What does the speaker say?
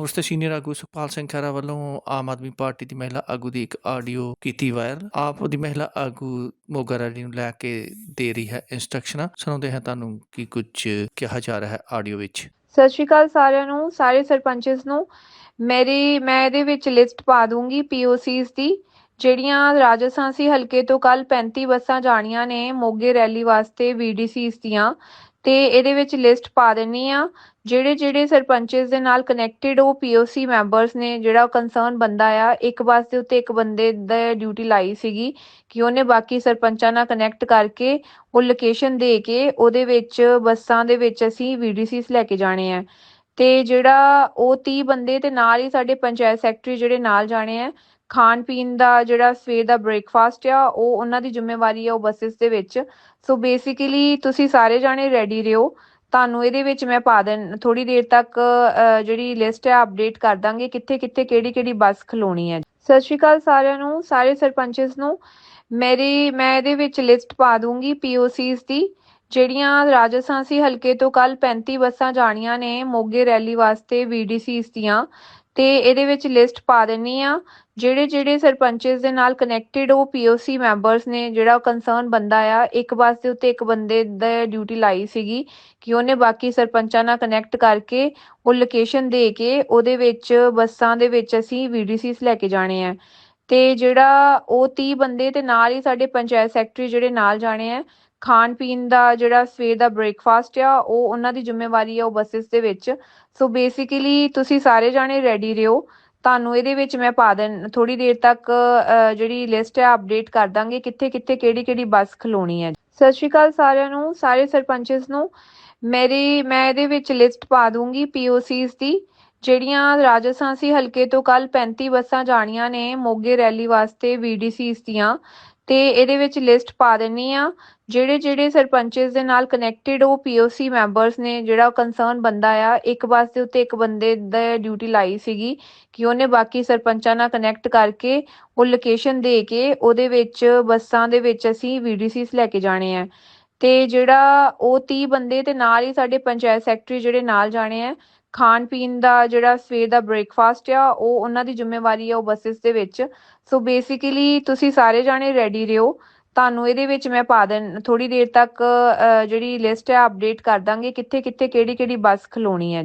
ਕਾਂਗਰਸ ਦੇ ਸੀਨੀਅਰ ਆਗੂ ਸੁਖਪਾਲ ਸਿੰਘ ਖਹਿਰਾ ਵੱਲੋਂ ਆਮ ਆਦਮੀ ਪਾਰਟੀ ਦੀ ਮਹਿਲਾ ਆਗੂ ਦੀ ਇੱਕ ਆਡੀਓ ਕੀਤੀ ਵਾਇਰਲ ਆਪ ਦੀ ਮਹਿਲਾ ਆਗੂ ਮੋਗਾ ਰੈਲੀ ਨੂੰ ਲੈ ਕੇ ਦੇ ਰਹੀ ਹੈ ਇੰਸਟਰਕਸ਼ਨਾਂ ਸੁਣਾਉਂਦੇ ਹਾਂ ਤੁਹਾਨੂੰ ਕੀ ਕੁਝ ਕਿਹਾ ਜਾ ਰਿਹਾ ਹੈ ਆਡੀਓ ਵਿੱਚ। ਸਤਿ ਸ਼੍ਰੀ ਅਕਾਲ ਸਾਰਿਆਂ ਨੂੰ, ਸਾਰੇ ਸਰਪੰਚਸ ਨੂੰ। ਮੇਰੀ, ਮੈਂ ਇਹਦੇ ਵਿੱਚ ਲਿਸਟ ਪਾ ਦੂੰਗੀ ਪੀਓਸੀਸ ਦੀ, ਜਿਹੜੀਆਂ ਰਾਜਸਥਾਨੀ ਹਲਕੇ ਤੋਂ ਕੱਲ 35 ਬੱਸਾਂ ਜਾਣੀਆਂ ਨੇ ਮੋਗੇ ਰੈਲੀ ਵਾਸਤੇ ਵੀਡੀਸੀਸ ਦੀਆਂ। ਤੇ ਇਹਦੇ ਵਿੱਚ ਲਿਸਟ ਪਾ ਦੇਣੀ ਆ। ਜਿਹੜੇ ਜਿਹੜੇ ਸਰਪੰਚਸ ਦੇ ਨਾਲ ਕਨੈਕਟਡ ਉਹ ਪੀਓਸੀ ਮੈਂਬਰਸ ਨੇ, ਜਿਹੜਾ ਕੰਸਰਨ ਬੰਦਾ ਆ, ਇੱਕ ਬੱਸ ਦੇ ਉੱਤੇ ਇੱਕ ਬੰਦੇ ਦਾ ਡਿਊਟੀ ਲਾਈ ਸੀਗੀ ਕਿ ਉਹਨੇ ਬਾਕੀ ਸਰਪੰਚਾਂ ਨਾਲ ਕਨੈਕਟ ਕਰਕੇ ਉਹ ਲੋਕੇਸ਼ਨ ਦੇ ਕੇ ਉਹਦੇ ਵਿੱਚ ਬੱਸਾਂ ਦੇ ਵਿੱਚ ਅਸੀਂ ਵੀਡੀਸੀਸ ਲੈ ਕੇ ਜਾਣੇ ਆ। ਤੇ ਜਿਹੜਾ ਉਹ 30 ਬੰਦੇ ਤੇ ਨਾਲ ਹੀ ਸਾਡੇ ਪੰਚਾਇਤ ਸੈਕਟਰੀ ਜਿਹੜੇ ਨਾਲ ਜਾਣੇ ਆ ਖਾਣ ਪੀਣ ਦਾ ਜਿਹੜਾ ਸਵੇਰ ਦਾ ਬ੍ਰੇਕਫਾਸਟ ਆ, ਉਹ ਉਹਨਾਂ ਦੀ ਜ਼ਿੰਮੇਵਾਰੀ ਆ ਉਹ ਬੱਸਸ ਦੇ ਵਿੱਚ। ਸੋ ਬੇਸਿਕਲੀ ਤੁਸੀਂ ਸਾਰੇ ਜਾਣੇ ਰੈਡੀ ਰਹੋ। ਤੁਹਾਨੂੰ ਇਹਦੇ ਵਿੱਚ ਮੈਂ ਪਾ ਦੇਣ ਥੋੜੀ ਦੇਰ ਤੱਕ ਜਿਹੜੀ ਲਿਸਟ ਹੈ ਅਪਡੇਟ ਕਰ ਦਾਂਗੇ ਕਿੱਥੇ ਕਿੱਥੇ ਕਿਹੜੀ ਕਿਹੜੀ ਬੱਸ ਖਲੋਣੀ ਹੈ। ਸਤਿ ਸ਼੍ਰੀ ਅਕਾਲ ਸਾਰਿਆਂ ਨੂੰ, ਸਾਰੇ ਸਰਪੰਚਸ ਨੂੰ। ਮੇਰੀ, ਮੈਂ ਇਹਦੇ ਵਿੱਚ ਲਿਸਟ ਪਾ ਦੂੰਗੀ ਪੀਓਸੀਸ ਦੀ, ਜਿਹੜੀਆਂ ਸੀ ਹਲਕੇ ਤੋਂ ਕੱਲ 35 ਬੱਸਾਂ ਜਾਣੀਆਂ ਨੇ ਮੋਗੇ ਰੈਲੀ ਵਾਸਤੇ ਵੀਡੀਸੀਸ ਦੀਆਂ। ਤੇ ਇਹਦੇ ਵਿੱਚ ਲਿਸਟ ਪਾ ਦੇਣੀ ਆ। ਜਿਹੜੇ ਜਿਹੜੇ ਸਰਪੰਚਸ ਦੇ ਨਾਲ ਕਨੈਕਟਡ ਉਹ ਪੀਓਸੀ ਮੈਂਬਰਸ ਨੇ, ਜਿਹੜਾ ਕੰਸਰਨ ਬੰਦਾ ਆ, ਇੱਕ ਬੱਸ ਦੇ ਉੱਤੇ ਇੱਕ ਬੰਦੇ ਦਾ ਡਿਊਟੀ ਲਾਈ ਸੀਗੀ ਕਿ ਉਹਨੇ ਬਾਕੀ ਸਰਪੰਚਾਂ ਨਾਲ ਕਨੈਕਟ ਕਰਕੇ ਉਹ ਲੋਕੇਸ਼ਨ ਦੇ ਕੇ ਉਹਦੇ ਵਿੱਚ ਬੱਸਾਂ ਦੇ ਵਿੱਚ ਅਸੀਂ ਵੀਡੀਸੀਸ ਲੈ ਕੇ ਜਾਣੇ ਆ। ਤੇ ਜਿਹੜਾ ਉਹ 30 ਬੰਦੇ ਤੇ ਨਾਲ ਹੀ ਸਾਡੇ ਪੰਚਾਇਤ ਸੈਕਟਰੀ ਜਿਹੜੇ ਨਾਲ ਜਾਣੇ ਆ, ਖਾਣ ਪੀਣ ਦਾ ਜਿਹੜਾ ਸਵੇਰ ਦਾ ਬ੍ਰੇਕਫਾਸਟ ਆ, ਉਹ ਉਹਨਾਂ ਦੀ ਜ਼ਿੰਮੇਵਾਰੀ ਆ ਉਹ ਬੱਸਸ ਦੇ ਵਿੱਚ। ਸੋ ਬੇਸਿਕਲੀ ਤੁਸੀਂ ਸਾਰੇ ਜਾਣੇ ਰੈਡੀ ਰਹੋ। ਤੁਹਾਨੂੰ ਇਹਦੇ ਵਿੱਚ ਮੈਂ ਪਾ ਦੇਣ ਥੋੜੀ ਦੇਰ ਤੱਕ ਜਿਹੜੀ ਲਿਸਟ ਹੈ ਅਪਡੇਟ ਕਰ ਦਾਂਗੇ ਕਿੱਥੇ ਕਿੱਥੇ ਕਿਹੜੀ ਕਿਹੜੀ ਬੱਸ ਖਲੋਣੀ ਹੈ ਸਤਿ ਸ਼੍ਰੀ ਅਕਾਲ ਸਾਰਿਆਂ ਨੂੰ, ਸਾਰੇ ਸਰਪੰਚਸ ਨੂੰ। ਮੇਰੀ, ਮੈਂ ਇਹਦੇ ਵਿੱਚ ਲਿਸਟ ਪਾ ਦੂੰਗੀ ਪੀਓਸੀਸ ਦੀ। ਜਿਹੜੀਆਂ ਰਾਜਸਥਾਨੀ ਹਲਕੇ ਤੋਂ ਕੱਲ 35 ਬੱਸਾਂ ਜਾਣੀਆਂ ਨੇ ਮੋਗੇ ਰੈਲੀ ਵਾਸਤੇ ਵੀਡੀਸੀਸ ਦੀਆਂ। ਤੇ ਇਹਦੇ ਵਿੱਚ ਲਿਸਟ ਪਾ ਦੇਣੀ ਆ, ਜਿਹੜੇ ਜਿਹੜੇ ਸਰਪੰਚਸ ਦੇ ਨਾਲ ਕਨੈਕਟਡ ਉਹ ਪੀਓਸੀ ਮੈਂਬਰਸ ਨੇ, ਜਿਹੜਾ ਕੰਸਰਨ ਬੰਦਾ ਆ, ਇੱਕ ਬੱਸ ਦੇ ਉੱਤੇ ਇੱਕ ਬੰਦੇ ਦਾ ਡਿਊਟੀ ਲਾਈ ਸੀਗੀ ਕਿ ਉਹਨੇ ਬਾਕੀ ਸਰਪੰਚਾਂ ਨਾਲ ਕਨੈਕਟ ਕਰਕੇ ਉਹ ਲੋਕੇਸ਼ਨ ਦੇ ਕੇ ਉਹਦੇ ਵਿੱਚ ਬੱਸਾਂ ਦੇ ਵਿੱਚ ਅਸੀਂ ਵੀਡੀਸੀਸ ਲੈ ਕੇ ਜਾਣੇ ਆ। ਤੇ ਜਿਹੜਾ ਉਹ 30 ਬੰਦੇ ਤੇ ਨਾਲ ਹੀ ਸਾਡੇ ਪੰਚਾਇਤ ਸੈਕਟਰੀ ਜਿਹੜੇ ਨਾਲ ਜਾਣੇ ਆ, ਖਾਣ ਪੀਣ ਦਾ ਜਿਹੜਾ ਸਵੇਰ ਦਾ ਬ੍ਰੇਕਫਾਸਟ ਆ, ਉਹ ਉਹਨਾਂ ਦੀ ਜ਼ਿੰਮੇਵਾਰੀ ਆ ਉਹ ਬੱਸਸ ਦੇ ਵਿੱਚ। ਸੋ ਬੇਸਿਕਲੀ ਤੁਸੀਂ ਸਾਰੇ ਜਾਣੇ ਰੈਡੀ ਰਹੋ। ਤੁਹਾਨੂੰ ਇਹਦੇ ਵਿੱਚ ਮੈਂ ਪਾ ਦੇਣ ਥੋੜੀ ਦੇਰ ਤੱਕ ਜਿਹੜੀ ਲਿਸਟ ਹੈ ਅਪਡੇਟ ਕਰ ਦਾਂਗੇ ਕਿੱਥੇ ਕਿੱਥੇ ਕਿਹੜੀ ਕਿਹੜੀ ਬੱਸ ਖਲੋਣੀ ਹੈ।